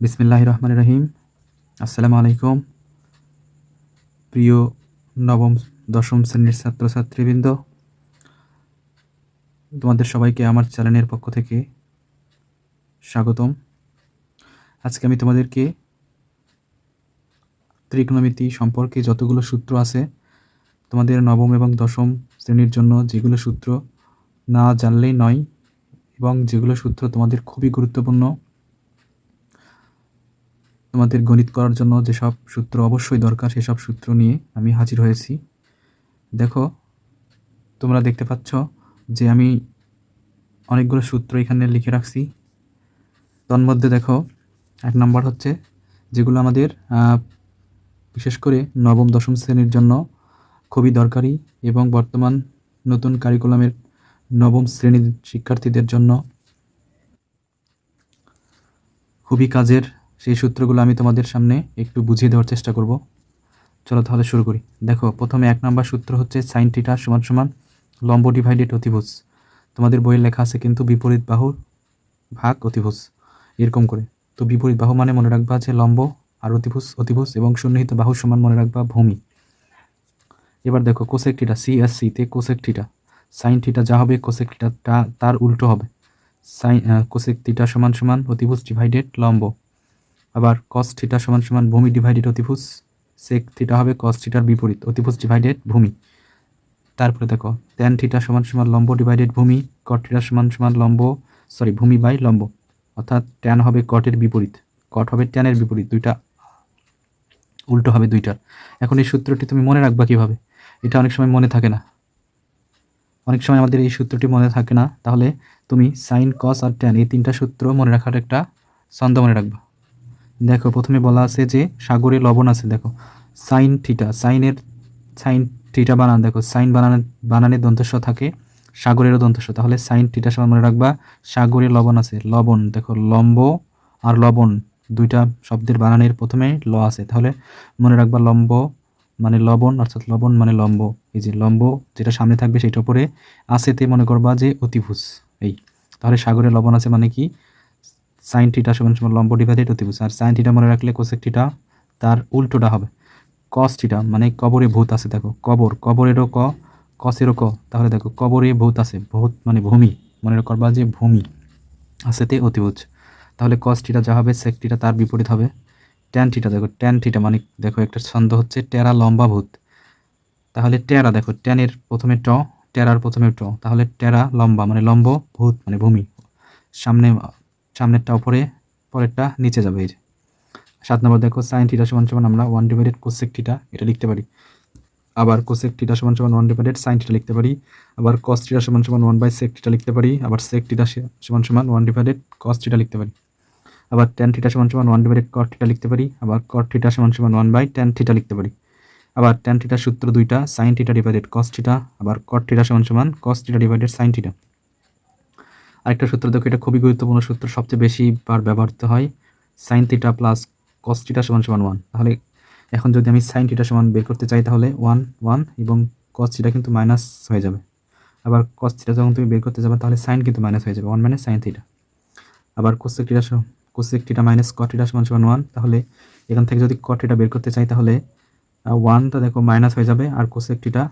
বিসমিল্লাহ রহমান রহিম আসসালামু আলাইকুম প্রিয় নবম, দশম শ্রেণির ছাত্রছাত্রীবৃন্দ, তোমাদের সবাইকে আমার চ্যানেলের পক্ষ থেকে স্বাগতম। আজকে আমি তোমাদেরকে ত্রিকোণমিতি সম্পর্কে যতগুলো সূত্র আছে, তোমাদের নবম এবং দশম শ্রেণির জন্য যেগুলো সূত্র না জানলেই নয়, এবং যেগুলো সূত্র তোমাদের খুবই গুরুত্বপূর্ণ তোমাদের গণিত করার জন্য যেসব সূত্র অবশ্যই দরকার সেসব সূত্র নিয়ে আমি হাজির হয়েছি। দেখো, তোমরা দেখতে পাচ্ছ যে আমি অনেকগুলো সূত্র এখানে লিখে রাখছি। তন্মধ্যে দেখো, এক নম্বর হচ্ছে যেগুলো আমাদের বিশেষ করে নবম, দশম শ্রেণির জন্য খুবই দরকারি এবং বর্তমান নতুন কারিকুলামের নবম শ্রেণির শিক্ষার্থীদের জন্য খুবই কাজের সেই সূত্রগুলো আমি তোমাদের সামনে একটু বুঝিয়ে দেওয়ার চেষ্টা করব। চলো তাহলে শুরু করি। দেখো, প্রথমে এক নম্বর সূত্র হচ্ছে সাইন থিটা সমান সমান লম্ব ডিভাইডেড অতিভুজ। তোমাদের বইয়ে লেখা আছে কিন্তু বিপরীত বাহুর ভাগ অতিভুজ। এরকম করে। তো বিপরীত বাহু মানে মনে রাখবা যে লম্ব আর অতিভুজ অতিভুজ এবং সন্নিহিত বাহু সমান মনে রাখবা ভূমি। এবার দেখো কোসেক থিটা সি এস সিতে কোসেক থিটা সাইন থিটা যা হবে কোসেক তা- তার উল্টো হবে। সাইন কোসেক থিটা সমান সমান অতিভুজ ডিভাইডেড লম্ব। আবার কস থিটা সমান সমান ভূমি ডিভাইডেড অতিভুজ সেক থিটা হবে কস থিটার বিপরীত, অতিভুজ ডিভাইডেড ভূমি। তারপরে দেখো ট্যান থিটা সমান সমান লম্ব ডিভাইডেড ভূমি কট থিটা সমান সমান লম্ব সরি ভূমি বাই লম্ব। অর্থাৎ ট্যান হবে কটের বিপরীত কট হবে ট্যানের বিপরীত, দুইটা উল্টো হবে দুইটার এখন এই সূত্রটি তুমি মনে রাখবা কীভাবে? এটা অনেক সময় মনে থাকে না। অনেক সময় আমাদের এই সূত্রটি মনে থাকে না, তাহলে তুমি সাইন কস আর ট্যান এই তিনটা সূত্র মনে রাখার একটা ছন্দ মনে রাখবা। দেখো, প্রথমে বলা আছে যে সাগরে লবণ আছে, দেখো। সাইন থিটা, সাইনের সাইন থিটা বানান, দেখো, সাইন বানানের বানানের দন্তস্ব থাকে, সাগরেরও দন্তস্ব। তাহলে সাইন থিটা সমান মনে রাখবা, সাগরে লবণ আছে, লবণ, দেখো, লম্ব আর লবণ, দুইটা শব্দের বানানের প্রথমে ল আছে। তাহলে মনে রাখবা লম্ব মানে লবণ, অর্থাৎ লবণ মানে লম্ব। এই যে লম্ব যেটা সামনে থাকবে সেটার উপরে, আছেতে মনে করবা যে অতিভুজ, এই। তাহলে সাগরে লবণ আছে মানে কি? সাইন থিটা সমান সমান লম্ব ডিভাইডেড অতিভুজ আর সাইন থিটা মনে রাখলে কোসেক থিটা তার উল্টোটা হবে। কস থিটা মানে কবরে ভূত আছে, দেখো। কবর, কবরেরও ক কসেরও ক। তাহলে দেখো, কবরে ভূত আছে, ভূত মানে ভূমি। মনে করবা যে ভূমি। আছেতে অতিভুজ। তাহলে কস থিটা যা হবে সেক থিটা তার বিপরীত হবে। ট্যান থিটা দেখো ট্যান থিটা মানে দেখো, একটা ছন্দ হচ্ছে টেরা লম্বা ভূত। তাহলে টেরা দেখো ট্যানের প্রথমে ট, টেরার প্রথমে ট। তাহলে টেরা লম্বা মানে লম্ব ভূত মানে ভূমি। সামনে সামনেরটা উপরে, পরেরটা নিচে যাবে যে। সাত নম্বর দেখো সাইন থিটা সমান সমান আমরা ওয়ান ডিভাইডেড কোসেক থিটা এটা লিখতে পারি। আবার কোসেক থিটা সমান সমান ওয়ান ডিভাইডেড সাইন থিটা লিখতে পারি। আবার কস থিটা সমান সমান ওয়ান বাই সেক থিটা লিখতে পারি। আবার সেক থিটা সমান সমান ওয়ান ডিভাইডেড কস থিটা লিখতে পারি। আবার ট্যান থিটা সমান সমান ওয়ান ডিভাইডেড কট থিটা লিখতে পারি। আবার কট থিটা সমান সমান ওয়ান বাই ট্যান থিটা লিখতে পারি। আবার ট্যান থিটার সূত্র দুইটা sine theta divided cos theta আবার কট থিটা সমান সমান cos theta divided sine theta আরেকটা সূত্র, দেখো, এটা খুবই গুরুত্বপূর্ণ সূত্র, সবচেয়ে বেশি বার ব্যবহৃত হয় sine theta plus cos theta সমান সমান ওয়ান তাহলে এখন যদি আমি সাইন থিটা সমান বের করতে চাই, তাহলে ওয়ান ওয়ান এবং কস থিটা কিন্তু মাইনাস হয়ে যাবে। আবার কস থিটা যখন তুমি বের করতে যাবে, তাহলে সাইন কিন্তু মাইনাস হয়ে যাবে ওয়ান মাইনাস সাইন থিটা আবার cosec theta cosec theta minus cot theta সমান সমান ওয়ান তাহলে এখান থেকে যদি কট থিটা বের করতে চাই, তাহলে ওয়ানটা দেখো মাইনাস হয়ে যাবে, আর কোসেক থিটা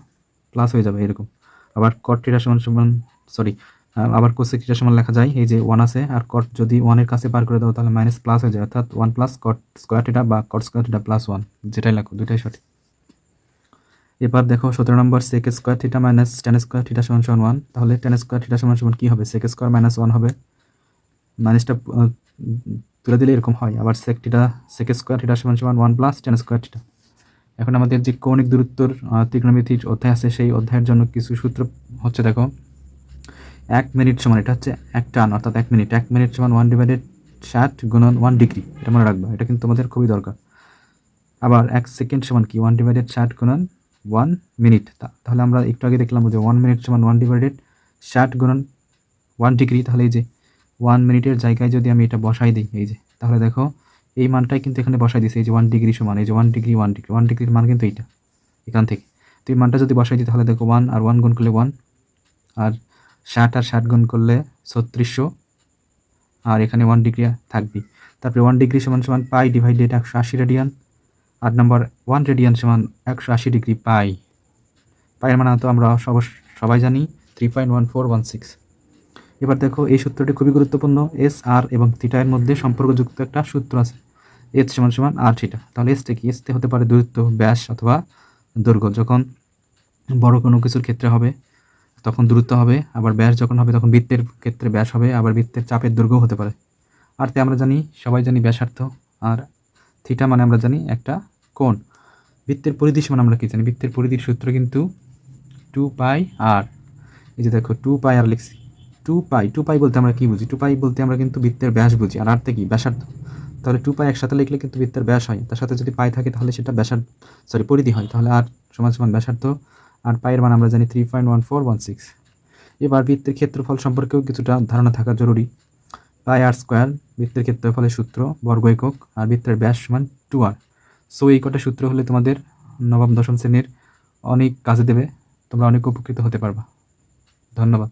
প্লাস হয়ে যাবে, এরকম। আবার কট থিটা সমান সমান সরি আবার কোসেক সমান লেখা যায়। এই যে ওয়ান আছে, আর কট যদি ওয়ানের কাছে পার করে দাও, তাহলে মাইনাস প্লাস হয়ে যায়। অর্থাৎ one plus cot square theta বা cot square theta plus one যেটাই লেখো দুটাই সঠিক। এবার দেখো সতেরো নম্বর sec square theta minus tan square theta সমান সমান ওয়ান তাহলে টেন স্কোয়ার থিটা সমান সমান কী হবে? সেক স্কোয়ার মাইনাস ওয়ান হবে। মাইনাসটা তুলে দিলে এরকম হয়। আবার sec theta sec square theta সমান সমান one plus tan square theta এখন আমাদের যে কৌণিক দূরত্বর ত্রিকোণমিতির অধ্যায় আছে, সেই অধ্যায়ের জন্য কিছু সূত্র হচ্ছে দেখো। এক মিনিট সমান, এটা হচ্ছে এক টান, অর্থাৎ এক মিনিট। এক মিনিট সমান ওয়ান ডিভাইডেড ষাট গুণন ওয়ান ডিগ্রি এটা মনে রাখবা, এটা কিন্তু তোমাদের খুবই দরকার। আবার এক সেকেন্ড সমান কি? ওয়ান ডিভাইডেড ষাট গুণন ওয়ান মিনিট তাহলে আমরা একটু আগে দেখলাম যে ওয়ান মিনিট সমান ওয়ান ডিভাইডেড ষাট গুণন ওয়ান ডিগ্রি তাহলে এই যে ওয়ান মিনিটের জায়গায় যদি আমি এটা বসাই দিই, এই যে, তাহলে দেখো, এই মানটাই কিন্তু এখানে বসাই দিয়েছে এই যে ওয়ান ডিগ্রি সমান, এই যে one degree one degree one ডিগ্রির মান কিন্তু এইটা, এখান থেকে। তো এই মানটা যদি বসাই দিই, তাহলে দেখো ওয়ান আর ওয়ান গুণ করলে ওয়ান আর ষাট আর ষাট গুণ করলে ছত্রিশশো। আর এখানে ওয়ান ডিগ্রি থাকবে তারপরে ওয়ান ডিগ্রি সমান সমান পাই ডিভাইডেড একশো আশি রেডিয়ান আট নম্বর ওয়ান রেডিয়ান সমান একশো আশি ডিগ্রি পাই। পায়ের মানে তো আমরা সব সবাই জানি three point one four one six এবার দেখো, এই সূত্রটি খুবই গুরুত্বপূর্ণ। এস আর এবং থিটার মধ্যে সম্পর্কযুক্ত একটা সূত্র আছে। এস সমান সমান আর থিটা তাহলে এসটা কি? এসতে হতে পারে দূরত্ব, ব্যাস অথবা দৈর্ঘ্য যখন বড় কোনো কিছুর ক্ষেত্রে হবে তখন দূরত্ব হবে, আবার ব্যাস যখন হবে তখন বৃত্তের ক্ষেত্রে ব্যাস হবে, আবার বৃত্তের চাপের দৈর্ঘ্য হতে পারে। আর তে আমরা জানি, সবাই জানি ব্যাসার্থ, আর থিটা মানে আমরা জানি একটা কোণ। বৃত্তের পরিধি সমান আমরা কি জানি? বৃত্তের পরিধির সূত্র কিন্তু টু পাই আর, এই যে দেখো, টু পাই আর লিখছি। টু পাই টু পাই বলতে আমরা কি বুঝি? টু পাই বলতে আমরা কিন্তু বৃত্তের ব্যাস বুঝি, আর আরতে কি? ব্যাসার্ধ তাহলে টু পাই একসাথে লিখলে কিন্তু বৃত্তের ব্যাস হয়। তার সাথে যদি পাই থাকে তাহলে সেটা ব্যাসার সরি পরিধি হয়। তাহলে আর সমান সমান ব্যাসার্ধ আর পায়ের মান আমরা জানি three point one four one six এবার বৃত্তের ক্ষেত্রফল সম্পর্কেও কিছুটা ধারণা থাকা জরুরি। পাই আর স্কোয়ার বৃত্তের ক্ষেত্রফলের সূত্র, বর্গ একক, আর বৃত্তের ব্যাস সমান টু আর সো এই কটা সূত্র হলে তোমাদের নবম, দশম শ্রেণির অনেক কাজে দেবে, তোমরা অনেক উপকৃত হতে পারবা। ধন্যবাদ।